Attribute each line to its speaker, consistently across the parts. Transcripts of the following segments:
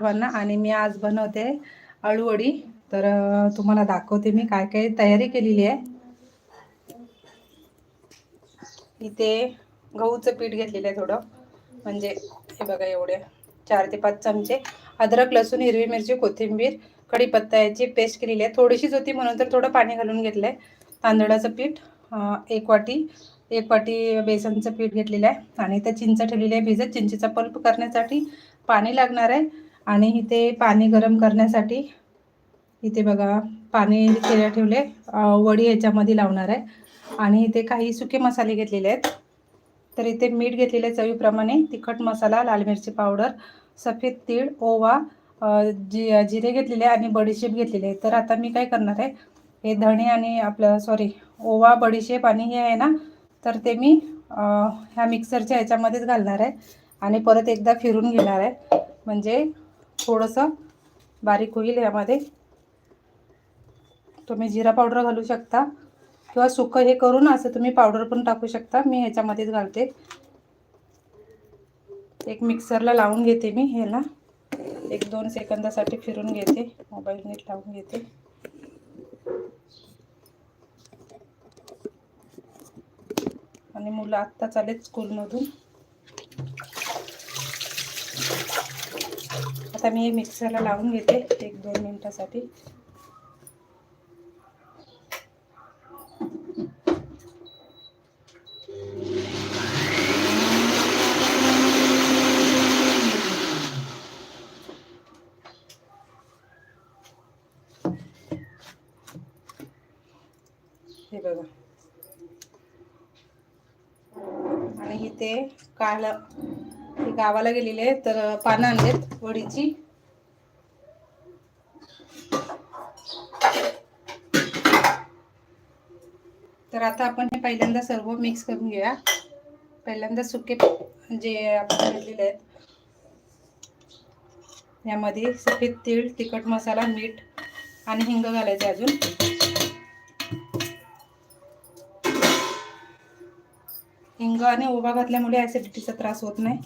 Speaker 1: सर्वांना आणि मी आज बनवते अळूवडी. तर तुम्हाला दाखवते मी काय काय तयारी केलेली आहे. इथे गहूचं पीठ घेतलेलं आहे थोडं. म्हणजे हे बघा एवढे. चार ते पाच चमचे. अद्रक लसूण हिरवी मिरची कोथिंबीर कढीपत्ता याची पेस्ट केलेली आहे. थोडीशीच होती म्हणून तर थोडं पाणी घालून घेतलं आहे तांदळाचं पीठ एक वाटी एक वाटी बेसनचं पीठ घेतलेलं आहे. आणि त्या चिंच ठेवलेली आहे. भिजत चिंचेचा पल्प करण्यासाठी पाणी लागणार आहे. आणि इथे पाणी गरम करण्यासाठी इथे बघा पाणी केल्या ठेवले. वडी ह्याच्यामध्ये लावणार आहे. आणि इथे काही सुके मसाले घेतलेले आहेत. तर इथे मीठ घेतलेलं आहे चवीप्रमाणे. तिखट मसाला लाल मिरची पावडर सफेद तीळ ओवा जि जिरे घेतलेले आहे आणि बडीशेप घेतलेले आहे. तर आता मी काय करणार आहे हे धणे आणि आपलं सॉरी ओवा बडीशेप आणि हे आहे ना तर ते मी ह्या मिक्सरच्या ह्याच्यामध्येच घालणार आहे. आणि परत एकदा फिरून घेणार आहे. म्हणजे थोडंसं बारीक होईल यामध्ये. तुम्ही जिरा पावडर घालू शकता किंवा सुकं हे करून असं तुम्ही पावडर पण टाकू शकता. मी ह्याच्यामध्येच घालते. एक मिक्सरला लावून घेते मी ह्याला. एक दोन सेकंदासाठी फिरून घेते. मोबाईल नीट लावून घेते. आणि मुलं आत्ताच आलेत स्कूलमधून आता मी हे मिक्सरला लावून घेते एक दोन मिनिटासाठी. हे बघा. आणि इथे काल गावाला गेलेले तर पानं आणलेत वडीची. तर आता आपण हे पहिल्यांदा सर्व मिक्स करून घेऊया. पहिल्यांदा सुके जे आपण घेतलेले आहेत यामध्ये सफेद तीळ तिखट मसाला मीठ आणि हिंग घालायचे अजून. हिंग आणि ओबा घातल्यामुळे ॲसिडिटीचा त्रास होत नाही.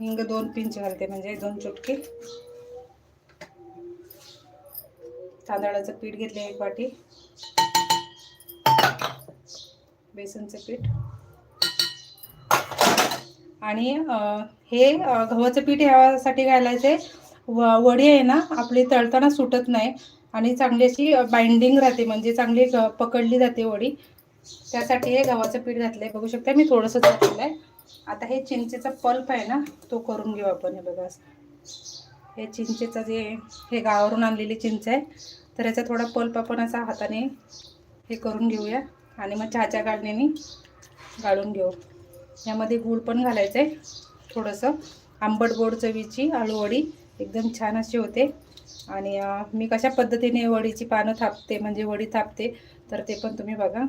Speaker 1: हिंग दोन पिंच घालते म्हणजे दोन चुटकी. तांदळाचं पीठ घेतले एक वाटी. बेसनचं पीठ. आणि हे गव्हाचं पीठ ह्यासाठी घालायचे. व वडी आहे ना आपली तळताना सुटत नाही. आणि चांगली अशी बाइंडिंग राहते म्हणजे चांगली पकडली जाते वडी. त्यासाठी हे गव्हाचं पीठ घातलंय. बघू शकता मी थोडंसं घातलं आहे आता हे चिंचेचा पल्प आहे ना तो करून घेऊ आपण हे बघा हे चिंचेचं जे हे गावावरून आणलेली चिंच आहे. तर याचा थोडा पल्प आपण असा हाताने हे करून घेऊया. आणि मग चहाच्या गाळणीने गाळून घेऊ. यामध्ये गूळ पण घालायचं आहे थोडंसं. आंबट गोड चवीची आळूवडी एकदम छान अशी होते. आणि मी कशा पद्धतीने वडीची पानं थापते म्हणजे वडी थापते तर ते पण तुम्ही बघा.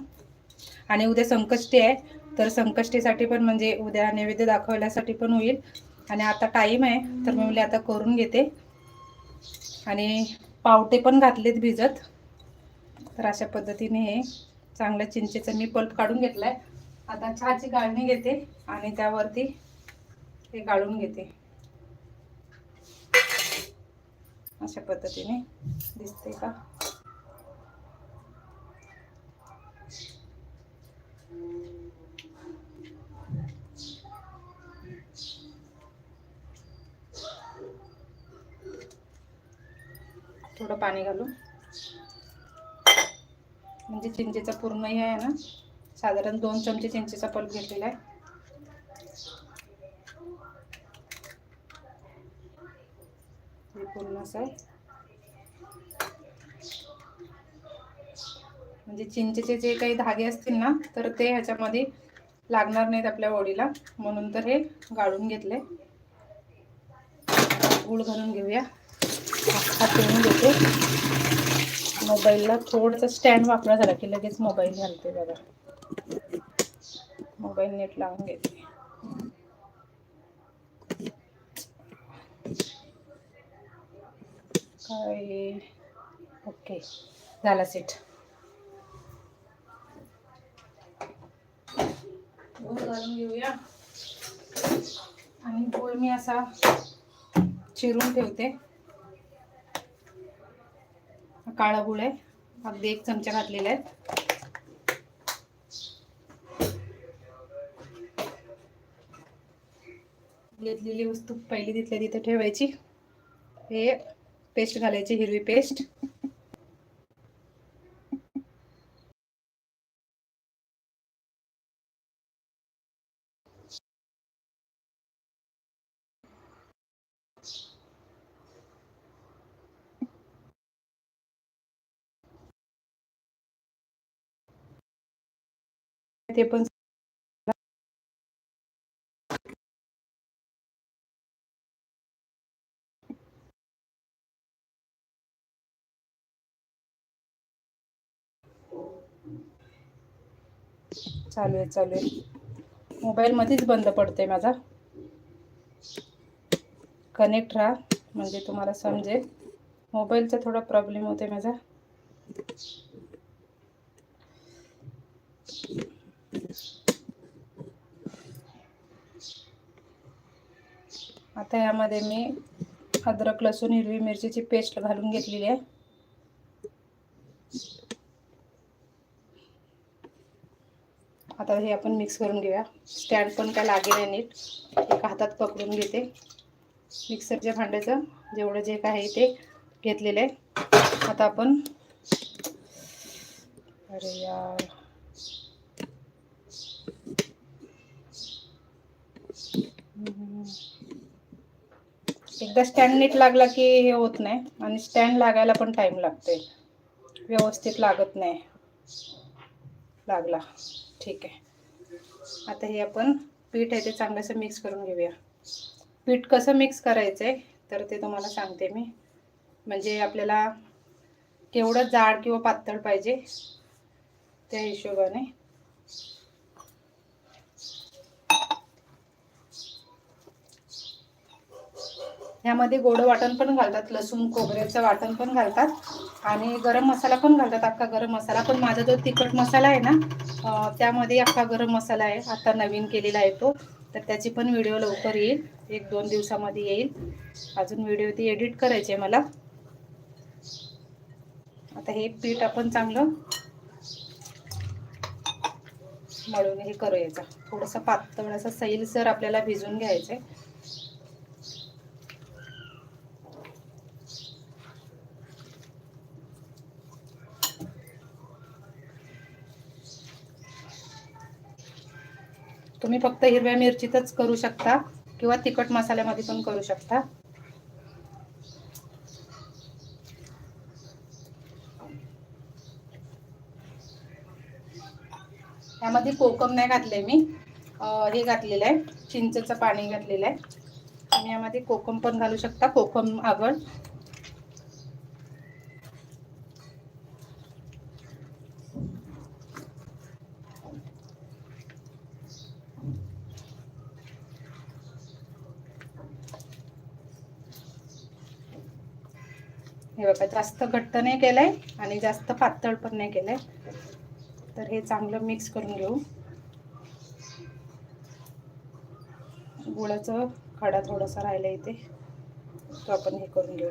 Speaker 1: आणि उद्या संकष्टी आहे. तर संकष्टीसाठी पण म्हणजे उद्या नैवेद्य दाखवल्यासाठी पण होईल. आणि आता टाईम आहे. तर मी म्हणले आता करून घेते. आणि पावटे पण घातलेत भिजत. तर अशा पद्धतीने हे चांगल्या चिंचेचं मी पल्प काढून घेतला आहे आता चहाची गाळणी घेते आणि त्यावरती हे गाळून घेते. अशा पद्धतीने दिसते का? थोडं पाणी घालू. म्हणजे चिंचेचा पूर्ण हे आहे ना साधारण दोन चमचे चिंचेचा पल्प घेतलेला आहे. हे पूर्ण असं म्हणजे चिंचेचे जे काही धागे असतील ना तर ते ह्याच्यामध्ये लागणार नाहीत आपल्या वडीला म्हणून तर हे गाळून घेतले. गूळ घालून घेऊया. हा पिळून घेते मोबाईलला थोडंसं स्टँड वापरा झाला की लगेच मोबाईल घालते बघा. मोबाईल नेट लावून घेते. काय? ओके झाला सेट. घालून घेऊया. आणि गूळ मी असा चिरून ठेवते. काळा गुळ आहे. अगदी एक चमचा घातलेला आहे. घेतलेली वस्तू पहिली तिथल्या तिथे ठेवायची. हे पेस्ट घालायची हिरवी पेस्ट ते पण चालू आहे चालू आहे. मोबाईलमध्येच बंद पडतोय माझा. कनेक्ट राहा म्हणजे तुम्हाला समजेल. मोबाईलचा थोडा प्रॉब्लेम होतोय माझा. आता यामध्ये मी अद्रक लसूण हिरवी मिरचीची पेस्ट घालून घेतलेली आहे. आता हे आपण मिक्स करून घेऊया. स्टँड पण काय लागेल नाही नीट. एका हातात पकडून घेते. मिक्सरच्या भांड्याचं जेवढं जे काय आहे ते घेतलेलं आहे. आता आपण अरे यार. एकदा स्टँड नीट लागला की हे होत नाही. आणि स्टँड लागायला पण टाईम लागते. व्यवस्थित लागत नाही. लागला. ठीक आहे. आता हे आपण पीठ आहे ते चांगलंसं मिक्स करून घेऊया. पीठ कसं मिक्स करायचं आहे तर ते तुम्हाला सांगते मी. म्हणजे आपल्याला केवढं जाड किंवा पातळ पाहिजे त्या हिशोबाने. ह्यामध्ये गोडं वाटण पण घालतात लसूण खोबऱ्याचं वाटण पण घालतात आणि गरम मसाला पण घालतात. अख्खा गरम मसाला पण माझा जो तिखट मसाला आहे ना त्यामध्ये अख्खा गरम मसाला आहे. आता नवीन केलेला आहे तो. तर त्याची पण व्हिडिओ लवकर येईल. एक दोन दिवसामध्ये येईल. अजून व्हिडिओ ती एडिट करायची आहे मला. आता हे पीठ आपण चांगलं मळून हे करू यायचं थोडंसं पातळ असं सैलसर आपल्याला भिजून घ्यायचं आहे तुम्ही फक्त हिरव्या मिरचीतच करू शकता किंवा तिखट मसाल्यामध्ये पण करू शकता. यामध्ये कोकम नाही घातले मी. हे घातलेलं आहे. चिंचेचं पाणी घातलेलं आहे. तुम्ही यामध्ये कोकम पण घालू शकता. कोकम आगळ हे बघा जास्त घट्ट नाही केलंय आणि जास्त पातळ पण नाही केलंय. तर हे चांगलं मिक्स करून घेऊ. गुळाचं खडा थोडासा राहिला इथे. तो आपण हे करून घेऊ.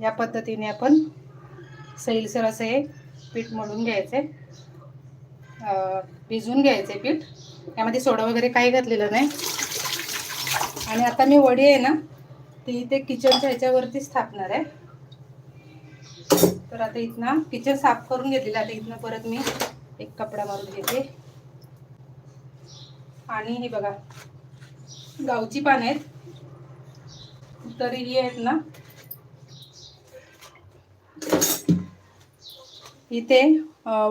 Speaker 1: या पद्धतीने आपण सैलसर असं हे पीठ मळून घ्यायचे. भिजून भिजवून पीठ. यामध्ये सोडा वगैरे काही घातलेलं नाही. आणि आता मी वडी आहे ना ती इथे किचनच्या ह्याच्यावरती स्थापणार आहे. तर आता इथनं किचन साफ करून घेतलेलं आता इथनं परत मी एक कपडा मारून घेते. आणि हे बघा गावची पान आहेत. तरी ही आहेत ना इथे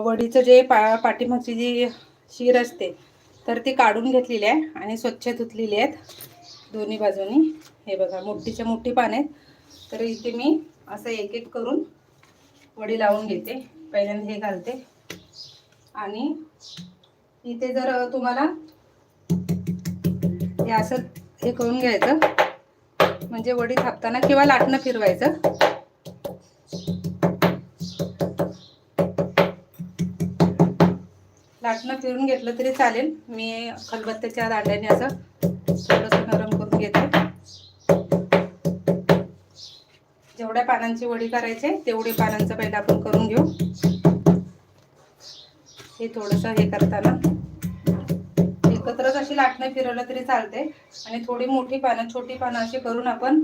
Speaker 1: वडीचं जे पा पाठीमागची जी शीर असते तर ती काढून घेतलेली आहे आणि स्वच्छ धुतलेली आहेत दोन्ही बाजूनी. हे बघा मोठीच्या मोठी पान आहेत. तर इथे मी असं एक एक करून वडी लावून घेते. पहिल्यांदा हे घालते. आणि इथे जर तुम्हाला हे असं हे करून घ्यायचं म्हणजे वडी थापताना किंवा लाटणं फिरवायचं. लाटणं फिरून घेतलं तरी चालेल. मी खलबत्त्याच्या दांड्याने असं थोडंसं नरम करून घेते. जेवढ्या पानांची वडी करायची तेवढे पानांचं पहिलं आपण करून घेऊ. हे थोडंसं हे करताना. एकत्रच अशी लाटणं फिरवलं तरी चालते. आणि थोडी मोठी पानं छोटी पानं अशी करून आपण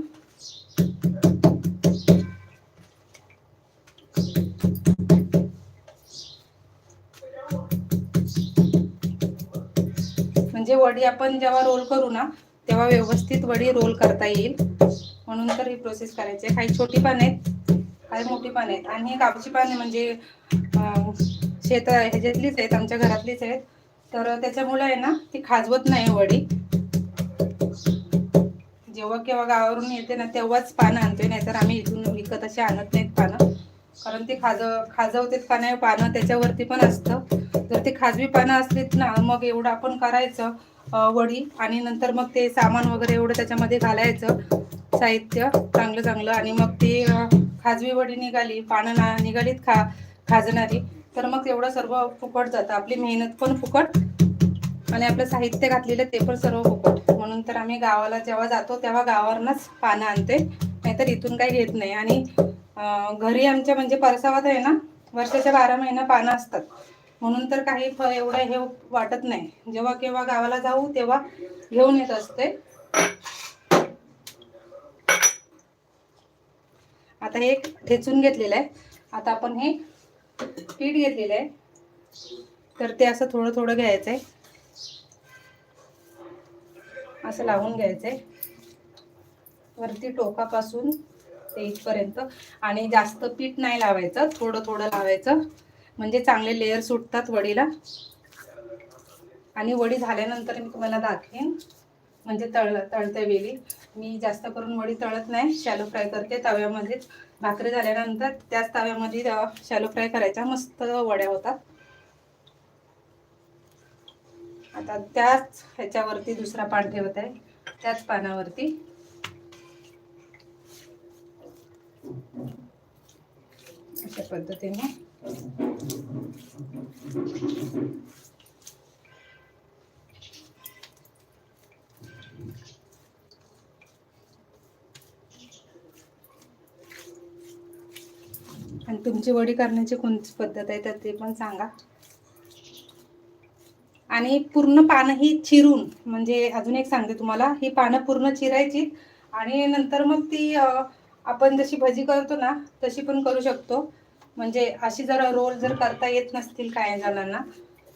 Speaker 1: म्हणजे वडी आपण जेव्हा रोल करू ना तेव्हा व्यवस्थित वडी रोल करता येईल. म्हणून तर ही प्रोसेस करायची आहे. काही छोटी पानं आहेत काही मोठी पानं आहेत. आणि हे कापची पाने म्हणजे शेत ह्याच्यातलीच आहेत आमच्या घरातलीच आहेत. तर त्याच्यामुळे आहे ना ती खाजवत नाही वडी. जेव्हा केव्हा गावावरून येते ना तेव्हाच पानं आणतोय. नाहीतर आम्ही इथून विकत अशी आणत नाहीत पानं. कारण ती खाज खाजवतेत का नाही पानं त्याच्यावरती पण असतं. जर ती खाजवी पानं असलीत ना मग एवढं आपण करायचं वडी. आणि नंतर मग ते सामान वगैरे एवढं त्याच्यामध्ये घालायचं. साहित्य चांगलं चांगलं. आणि मग ती खाजवी वडी निघाली पानं ना निघालीत खा खाजणारी. तर मग एवढं सर्व फुकट जातं. आपली मेहनत पण फुकट आणि आपलं साहित्य घातलेलं ते पण सर्व फुकट. म्हणून तर आम्ही गावाला जेव्हा जातो तेव्हा गावावरनच पानं आणते नाहीतर इथून काही घेत नाही. आणि घरी आमच्या म्हणजे परसावात आहे ना वर्षाच्या बारा महिना पानं असतात. म्हणून तर काही फळ एवढं हे वाटत नाही. जेव्हा केव्हा गावाला जाऊ तेव्हा घेऊन येत असते आता हे ठेचून घेतलेलं आहे. आता आपण हे पीठ घेतलेलं आहे. तर ते असं थोडं थोडं घ्यायचं आहे असं लावून घ्यायचं आहे वरती टोकापासून ते इथपर्यंत. आणि जास्त पीठ नाही लावायचं थोडं थोडं लावायचं. म्हणजे चांगले लेअर सुटतात वडीला. आणि वडी झाल्यानंतर मी तुम्हाला दाखवेन. म्हणजे तळ तळते वेळी मी जास्त करून वडी तळत नाही शॅलो फ्राय करते तव्यामध्ये भाकरी झाल्यानंतर त्याच तव्यामध्ये शॅलो फ्राय करायच्या. मस्त वड्या होतात. आता त्याच ह्याच्यावरती दुसरा पान ठेवत आहे. त्याच पानावरती. अशा पद्धतीने. तुमची वडी करण्याची कोणती पद्धत आहे तर ते पण सांगा. आणि पूर्ण पानं ही चिरून म्हणजे अजून एक सांगते तुम्हाला ही पानं पूर्ण चिरायची आणि नंतर मग ती आपण जशी भजी करतो ना तशी पण करू शकतो. म्हणजे अशी जर रोल जर करता येत नसतील काही जणांना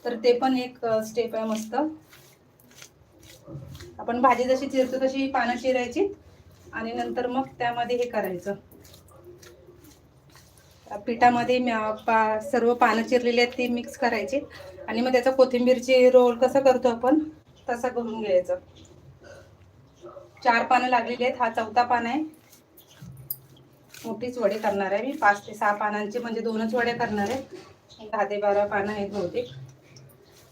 Speaker 1: तर ते पण एक स्टेप आहे मस्त. आपण भाजी जशी चिरतो तशी पानं चिरायची आणि नंतर मग त्यामध्ये हे करायचं. पिठामध्ये पा सर्व पानं चिरलेली आहेत ती मिक्स करायची. आणि मग त्याचा कोथिंबीरची रोल कसं करतो आपण तसा करून घ्यायचं. चार पानं लागलेली आहेत हा चौथा पान आहे. मोठीच वडी करणार आहे मी पाच ते सहा पानांची म्हणजे दोनच वड्या करणार आहे. दहा ते बारा पानं आहेत बहुतेक.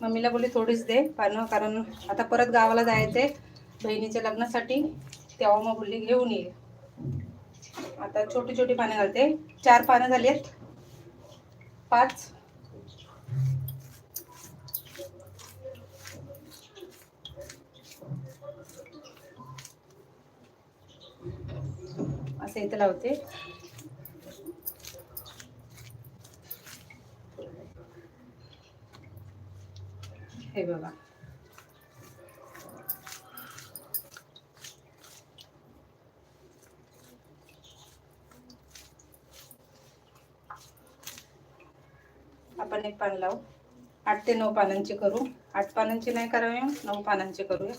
Speaker 1: मम्मीला बोलली थोडीच दे पानं कारण आता परत गावाला जायचं आहे बहिणीच्या लग्नासाठी. तेव्हा मग बोलली घेऊन ये. आता छोटी छोटी पानं घालते. चार पानं झाली आहेत. पाच. असं इथं लावते. हे बघा. आपण एक पान लावू. आठ ते नऊ पानांची करू. आठ पानांची नाही करावी नऊ पानांची करूया.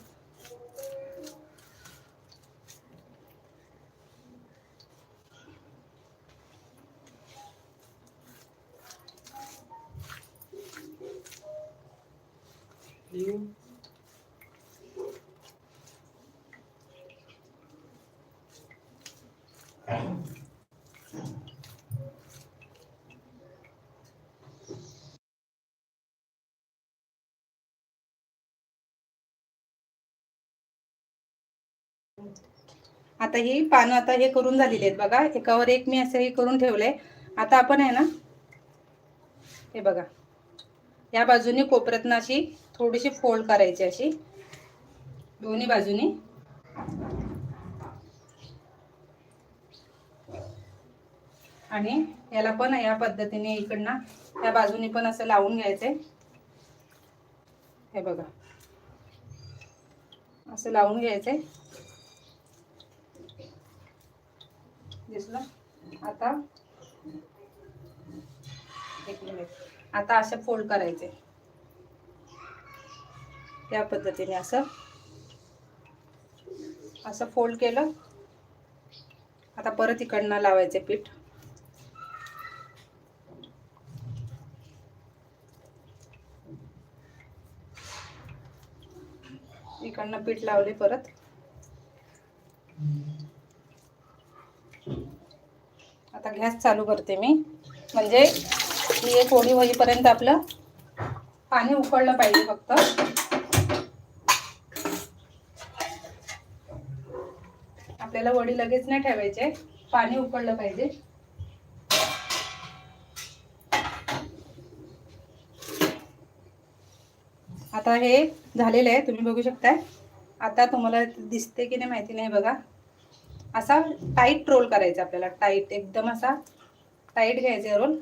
Speaker 1: आता ही पानं आता हे करून झालेली आहेत बघा. एकावर एक मी असं हे करून ठेवलंय. आता आपण आहे ना हे बघा. या बाजूने कोपऱ्यातनं अशी थोडीशी फोल्ड करायची अशी. दोन्ही बाजूनी. आणि याला पण या पद्धतीने इकडनं त्या बाजूनी पण असं लावून घ्यायचंय. हे बघा. असं लावून घ्यायचंय. दिसलं? आता? एक मिनिट आता असं फोल्ड करायचे. या पद्धतीने असं. असं फोल्ड केलं. आता परत इकडनं लावायचे पीठ. इकडनं पीठ लावले परत. आता गॅस चालू करते मी. म्हणजे ही एक होळी होईपर्यंत आपलं पाणी उकळलं पाहिजे फक्त. आपल्याला वडी लगेच नाही ठेवायचे. पाणी उकळलं पाहिजे. आता हे झालेलं आहे. तुम्ही बघू शकताय. आता तुम्हाला दिसते की नाही माहिती नाही बघा. असा टाईट रोल करायचा आपल्याला. टाईट एकदम असा टाईट घ्यायचा रोल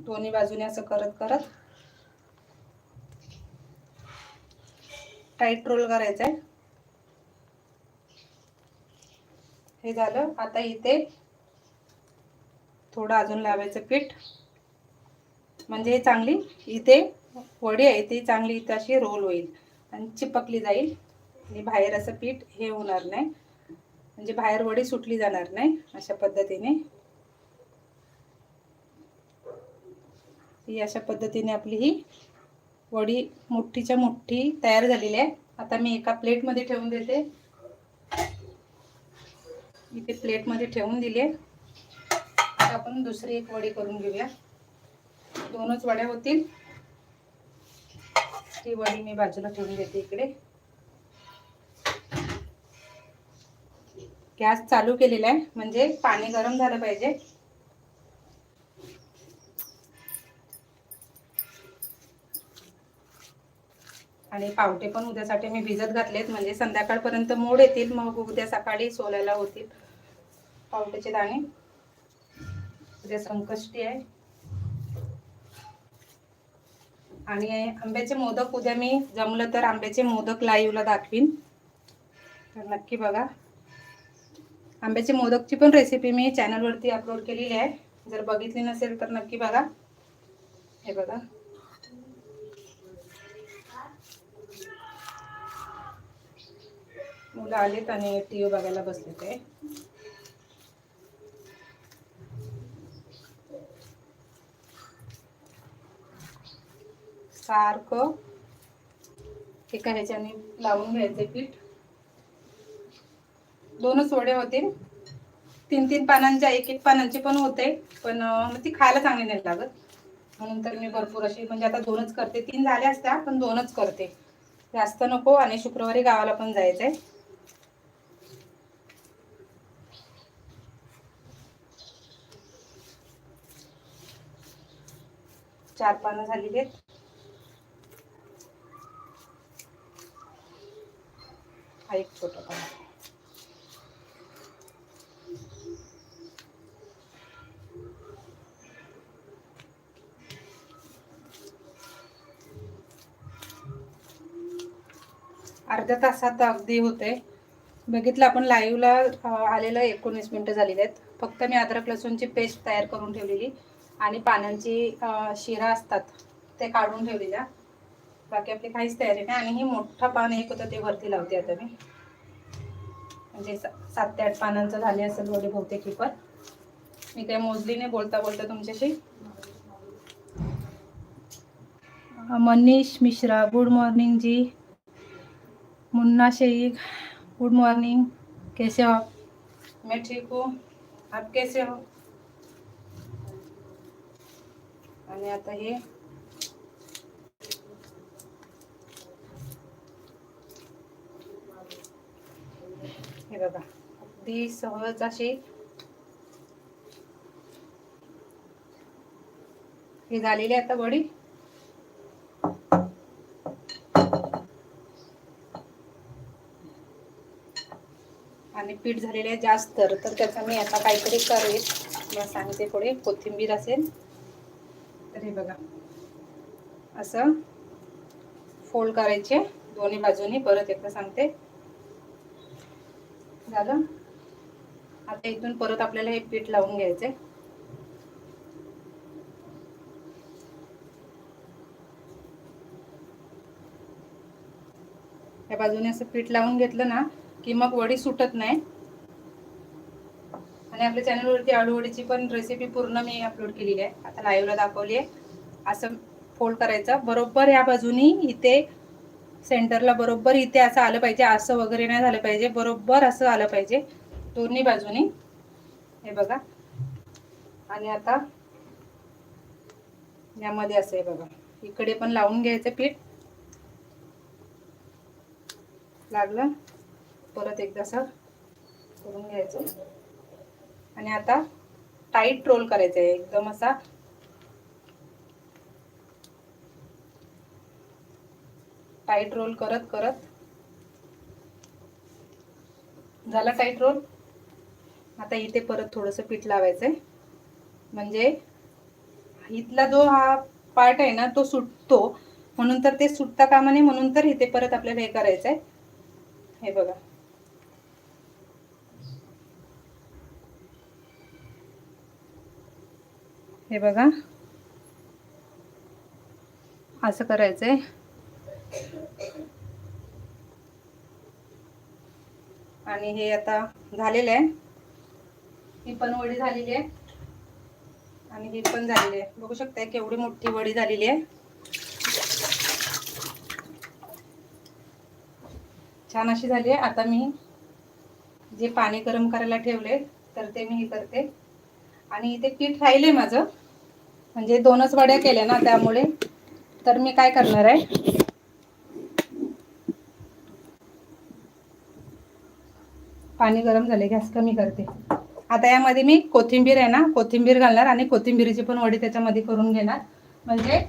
Speaker 1: दोन्ही बाजूने असं करत करत. टाईट रोल करायचा आहे हे झालं. आता इथे थोडं अजून लावायचं पीठ. म्हणजे हे चांगली इथे वडी आहे ती चांगली इथे अशी रोल होईल आणि चिपकली जाईल. आणि बाहेर असं पीठ हे होणार नाही. म्हणजे बाहेर वडी सुटली जाणार नाही अशा पद्धतीने. ही अशा पद्धतीने आपली ही वडी मोठीच्या मोठी तयार झालेली आहे. आता मी एका प्लेटमध्ये ठेवून देते. इथे प्लेटमध्ये ठेवून दिली आहे. आता आपण दुसरी एक वडी करून घेऊया. दोनच वड्या होतील. ती वडी मी बाजूला ठेवून देते इकडे. गॅस चालू केलेला आहे. म्हणजे पाणी गरम झालं पाहिजे. आणि पावटे पण उद्यासाठी मी भिजत घातलेत. म्हणजे संध्याकाळपर्यंत मोड येतील मग उद्या सकाळी सोलायला होतील पावट्याचे दाणे. उद्या संकष्टी आहे. आणि आंब्याचे मोदक उद्या मी जमलं तर आंब्याचे मोदक लाईव्हला दाखवीन. तर नक्की बघा. आंब्याचे मोदकची पण रेसिपी मी चॅनलवरती अपलोड केलेली आहे. जर बघितली नसेल तर नक्की बघा. हे बघा. मुलं आलेत आणि टी व्ही बघायला बसले ते. सारखं एका ह्याच्याने लावून घ्यायचे पीठ? दोनच वडे होतील तीन तीन पानांच्या एक एक पानांची पण होते. पण ती खायला चांगली नाही लागत. म्हणून तर मी भरपूर अशी म्हणजे आता दोनच करते. तीन झाल्या असत्या पण दोनच करते. जास्त नको आणि शुक्रवारी गावाला पण जायचंय. चार पानं झालेली आहेत. हा एक छोटा पान अर्ध्या तासात अगदी होते बघितलं आपण लाईव्हला आलेलं एकोणीस मिनटं झालेली आहेत. फक्त मी अद्रक लसूणची पेस्ट तयार करून ठेवलेली आणि पानांची शिरा असतात ते काढून ठेवलेल्या. बाकी आपली काहीच तयारी नाही. आणि ही मोठा पान एक होतं ते वरती लावते आता मी. म्हणजे सा- सात ते आठ पानांचं झाले असेल वडे बहुतेक ही पण. मी काही मोजली नाही बोलता बोलता तुमच्याशी. Manish Mishra good morning ji. Munna Shaikh good morning कैसे हो आप? मैं ठीक हूँ। आप कैसे हो? आणि आता हे। हे बघा अगदी सहज अशी हे झालेली आता वडी आणि पीठ झालेले आहे जास्त तर त्याचा मी आता काहीतरी करेल. मला सांगते थोडे कोथिंबीर असेल तर हे बघा. असं फोल्ड करायचे दोन्ही बाजूनी. परत एकदा सांगते. झालं? आता इथून परत आपल्याला हे पीठ लावून घ्यायचंय या बाजूने असं पीठ लावून घेतलं ना की मग वडी सुटत नाही. आणि आपल्या चॅनलवरती आळूवडीची पण रेसिपी पूर्ण मी अपलोड केलेली आहे. आता लाईव्हला दाखवली आहे. असं फोल्ड करायचं. बरोबर या बाजूनी इथे सेंटरला बरोबर इथे असं आलं पाहिजे. असं वगैरे नाही झालं पाहिजे. बरोबर असं आलं पाहिजे. दोन्ही बाजूनी. हे बघा. आणि आता यामध्ये असं आहे बघा. इकडे पण लावून घ्यायचं पीठ. लागलं? परत एकदा असं करून घ्यायचं. आणि आता टाईट रोल करायचं आहे एकदम असा. टाईट रोल करत करत. झाला टाईट रोल आता इथे परत थोडंसं पीठ लावायचंय. म्हणजे इथला जो हा पार्ट आहे ना तो सुटतो. म्हणून तर ते सुटता कामा नये म्हणून तर इथे परत आपल्याला हे करायचंय. हे बघा. हे बघा. असं करायचंय. आणि हे आता झालेलं आहे. ही पण वडी झालेली आहे. आणि ही पण झालेली आहे. बघू शकताय केवढी मोठी वडी झालेली आहे. छान अशी झाली आहे. आता मी जे पाणी गरम करायला ठेवले तर ते मी हे करते. आणि इथे पीठ राहिले माझं. म्हणजे दोनच वड्या केल्या ना त्यामुळे. तर मी काय करणार आहे? पाणी गरम झाले गॅस कमी करते. आता यामध्ये मी कोथिंबीर आहे ना कोथिंबीर घालणार आणि कोथिंबीरीची पण वडी त्याच्यामध्ये करून घेणार. म्हणजे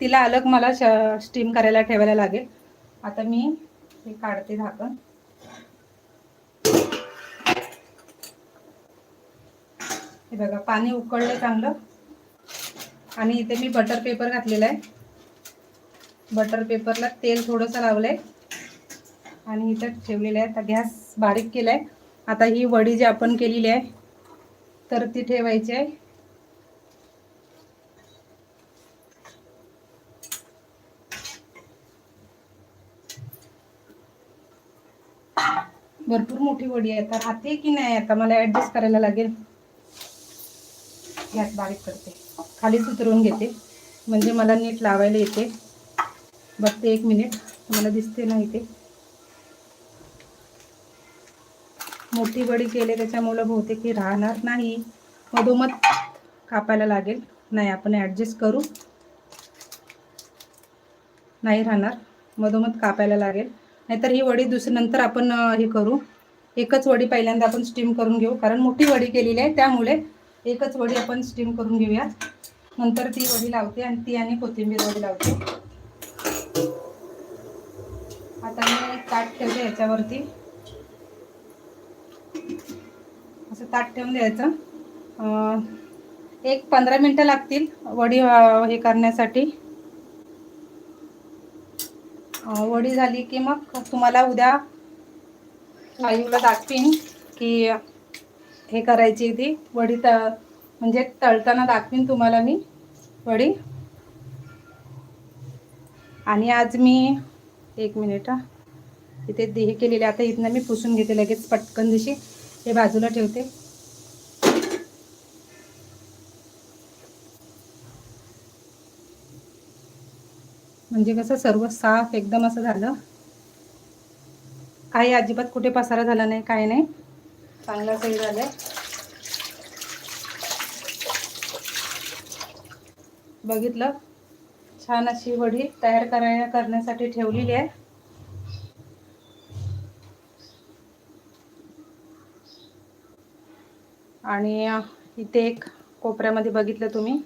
Speaker 1: तिला अलग मला स्टीम करायला ठेवायला लागेल. आता मी हे काढते झाकण. हे बघा पाणी उकळलं चांगलं. आणि इथे मी बटर पेपर घातलेला आहे. बटर पेपरला तेल थोडंसं लावलंय. आणि इथं ठेवलेलं आहे. आता गॅस बारीक केलाय. आता ही वडी जी आपण केलेली आहे तर ती ठेवायची आहे. भरपूर मोठी वडी आहे. तर हाते की नाही? आता मला ऍडजस्ट करायला लागेल. गॅस बारीक करते. खालीच उतरवून घेते. म्हणजे मला नीट लावायला येते. बघते एक मिनिट. मला दिसते ना इथे. मोठी वडी केले त्याच्यामुळं बहुतेक ही राहणार नाही. मधोमध कापायला लागेल. नाही आपण ॲडजस्ट करू. नाही राहणार. मधोमध कापायला लागेल. नाहीतर ही वडी दुसरी नंतर आपण हे करू. एकच वडी पहिल्यांदा आपण स्टीम करून घेऊ. कारण मोठी वडी केलेली आहे. त्यामुळे एकच वडी आपण स्टीम करून घेऊया नंतर ती वडी लावते आणि ती आणि कोथिंबीर वडी लावते. आता मी ताट ठेवते याच्यावरती. असं ताट ठेवून द्यायचं. एक पंधरा मिनटं लागतील वडी हे करण्यासाठी. वडी झाली की मग तुम्हाला उद्या लाईव्हला दाखवीन की हे करायची ती वडी तर म्हणजे तळताना दाखवीन तुम्हाला मी. वडी. आणि आज मी एक मिनिट इथे हे केलेले आता इथनं मी पुसून घेते लगेच पटकन जशी हे बाजूला ठेवते. म्हणजे कसं सर्व साफ एकदम असं झालं. काही अजिबात कुठे पसारा झाला नाही काय नाही. चांगलं सही झालं बघितलं. छान अशी वडी तयार करायला करण्यासाठी ठेवलेली आहे. आणि इथे एक कोपऱ्यामध्ये बघितलं तुम्ही.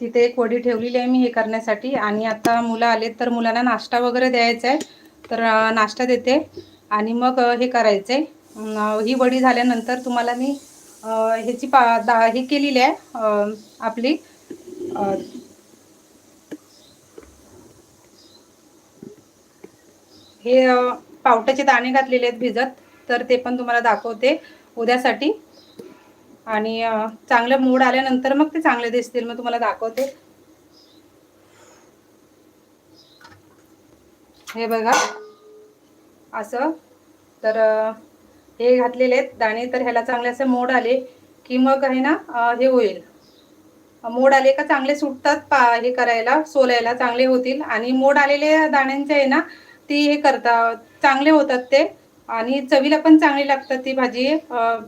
Speaker 1: तिथे एक वडी ठेवलेली आहे मी हे करण्यासाठी. आणि आता मुलं आलेत तर मुलांना नाश्ता वगैरे द्यायचा आहे तर नाश्ता देते. आणि मग हे करायचं. आहे ही वडी झाल्यानंतर तुम्हाला मी ह्याची पा दा हे केलेली आहे आपली हे पावट्याचे दाणे घातलेले आहेत भिजत तर ते पण तुम्हाला दाखवते उद्यासाठी. आणि चांगलं मूड आल्यानंतर मग ते चांगले दिसतील मग तुम्हाला दाखवते. हे बघा असं. तर हे घातलेले आहेत दाणे तर ह्याला चांगले असे मोड आले की मग आहे ना हे होईल. मोड आले का चांगले सुटतात पा हे करायला सोलायला चांगले होतील. आणि मोड आलेले दाण्यांचे आहे ना ती हे करतात. चांगले होतात ते. आणि चवीला पण चांगली लागतात ती भाजी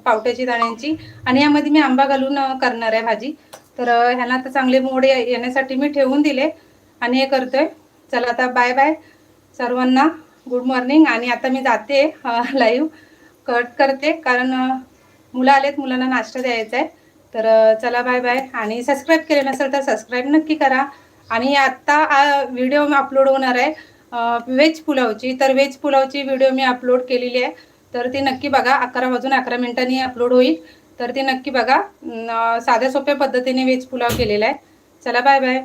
Speaker 1: पावट्याची दाण्यांची. आणि यामध्ये मी आंबा घालून करणार आहे भाजी. तर ह्याला आता चांगले मोड येण्यासाठी मी ठेवून दिले. आणि हे करतोय. चला आता बाय बाय सर्वांना. गुड मॉर्निंग आणि आता मी जाते लाईव्ह कट करते. कारण मुलं आलेत. मुलांना नाश्ता द्यायचा आहे. तर चला बाय बाय आणि सबस्क्राईब केले नसेल तर सबस्क्राईब नक्की करा. आणि आत्ता व्हिडिओ मी अपलोड होणार आहे व्हेज पुलावची. तर व्हेज पुलावची व्हिडिओ मी अपलोड केलेली आहे. तर ती नक्की बघा. अकरा वाजून अकरा मिनिटांनी अपलोड होईल. तर ती नक्की बघा. साध्या सोप्या पद्धतीने व्हेज पुलाव केलेला आहे. चला बाय बाय